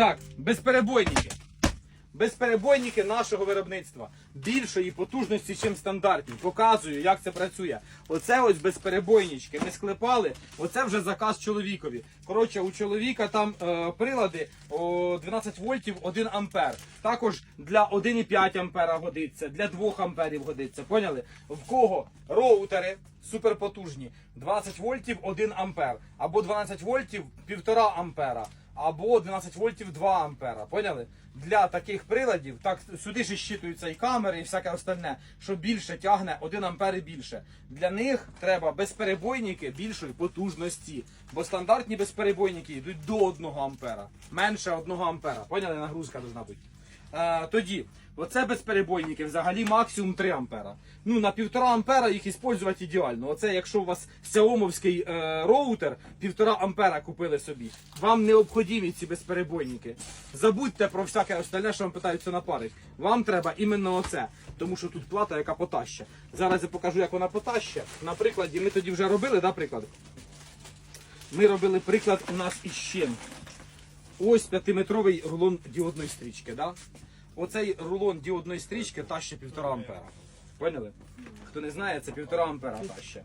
Так, безперебойники. Безперебойники нашого виробництва більшої потужності, ніж стандартні. Показую, як це працює. Оце ось безперебойнички. Ми склепали. Оце вже заказ чоловікові. Коротше, у чоловіка там е, прилади о, 12 вольтів 1 ампер. Також для 1,5 ампера годиться, для 2 амперів годиться. Поняли? В кого роутери суперпотужні 20 вольтів 1 ампер або 12 вольтів 1,5 ампера або 12 вольтів 2 ампера. Поняли? Для таких приладів, так сюди ж щитуються і камери, і всяке остальне, що більше тягне 1 ампер і більше. Для них треба безперебойники більшої потужності. Бо стандартні безперебойники йдуть до 1 ампера. Менше 1 ампера. Поняли? Нагрузка должна бути. Е, тоді, оце безперебойники взагалі максимум 3 ампера. Ну, на 1,5 ампера їх використовувати ідеально. Оце якщо у вас Xiaomi е, роутер 1,5 ампера купили собі, вам необхідні ці безперебойники. Забудьте про всяке остальне, що вам питаються напарить. Вам треба іменно оце, тому що тут плата, яка потаща. Зараз я покажу, як вона потаща. На прикладі, ми тоді вже робили, да, приклад? Ми робили приклад у нас із чим? Ось 5-метровий рулон діодної стрічки. Да? Оцей рулон діодної стрічки тащить 1,5 ампера. Поняли? Хто не знає, це 1,5 ампера тащить.